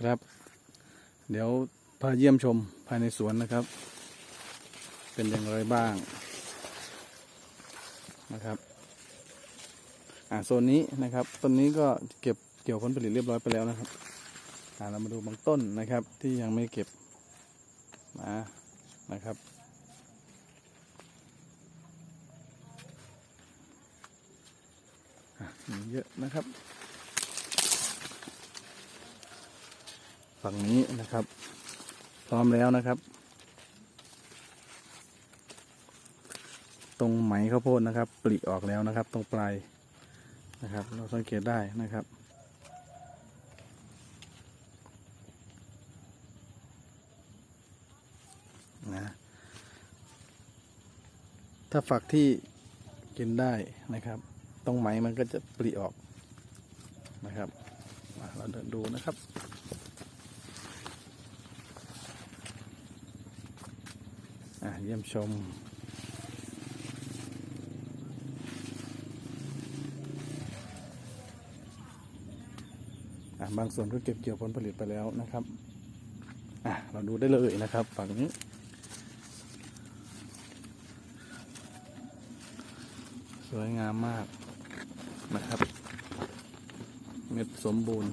ครับ เดี๋ยวพาเยี่ยมชมภายในสวนนะครับ เป็นอย่างไรบ้างนะครับ อ่าโซนนี้นะครับต้นนี้ก็เก็บเกี่ยวผลผลิตเรียบร้อยไปแล้วนะครับอ่าเรามาดูบางต้นนะครับ ที่ยังไม่เก็บมานะครับมีเยอะนะครับ ฝั่งนี้นะครับ พร้อมแล้วนะครับ ตรงไหมข้าวโพดนะครับปลีออกแล้วนะครับ ตรงปลายนะครับ เราสังเกตได้นะครับนะถ้าฝักที่กินได้นะครับ ตรงไหมมันก็จะปลีออกนะครับ เราเดินดูนะครับ อะ เยี่ยมชมอะบางส่วนก็เก็บเกี่ยวผลผลิตไปแล้วนะครับอะเราดูได้เลยนะครับฝั่งนี้สวยงามมากนะครับ เม็ดสมบูรณ์